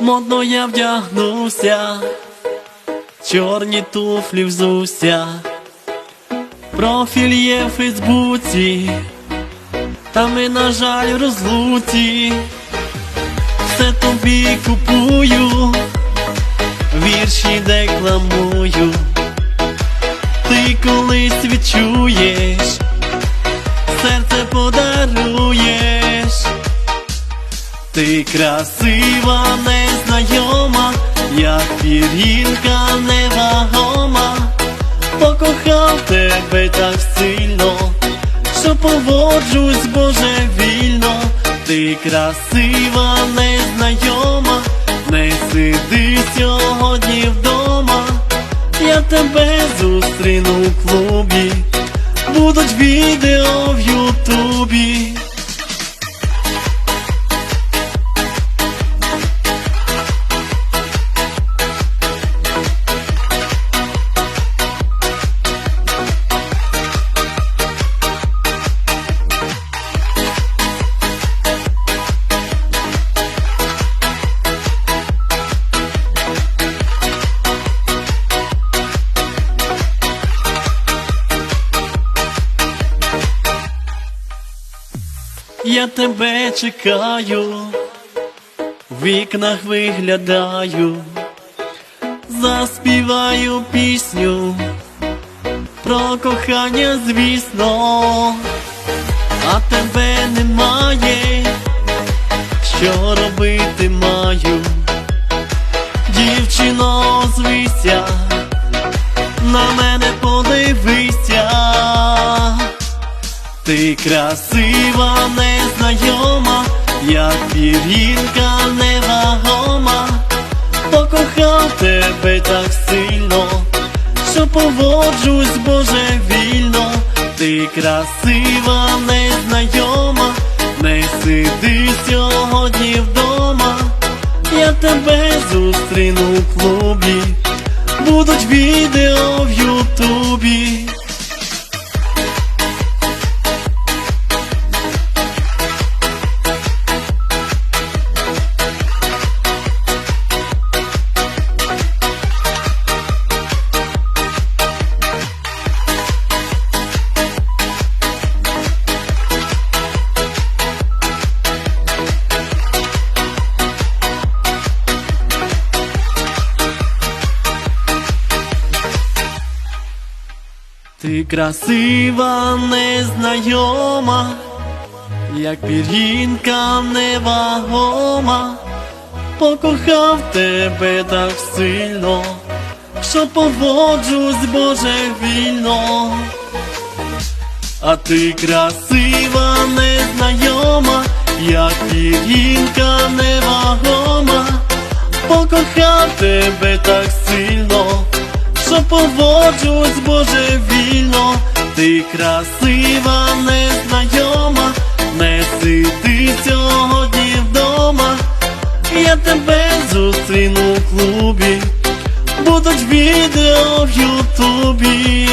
Модно я вдягнувся, чорні туфлі взуся, профіль є в Фейсбуці, та ми, на жаль, розлуці, все тобі купую, вірші декламую, ти колись відчуєш, серце подаруєш. Ти красива, незнайома, як пір'їнка невагома, покохав тебе так сильно, що поводжусь божевільно, ти красива, незнайома, не сиди сьогодні вдома, я тебе зустріну в клубі, будуть відео в Ютубі. Я тебе чекаю, в вікнах виглядаю, заспіваю пісню про кохання, звісно, а тебе немає, що робити маю, дівчино, звися, на мене подивися. Ти красива, незнайома, як пір'їнка невагома, покохав тебе так сильно, що поводжусь божевільно, ти красива, незнайома, не сиди сьогодні вдома, я тебе зустріну в клубі, будуть відео в Ютубі. Ти красива, незнайома, як пір'їнка невагома, покохав тебе так сильно, що поводжусь божевільно. А ти красива, незнайома, як пір'їнка невагома, покохав тебе так сильно, що поводжусь божевільно, ти красива, незнайома, не сиди сьогодні вдома, я тебе зустріну в клубі, будуть відео в Ютубі.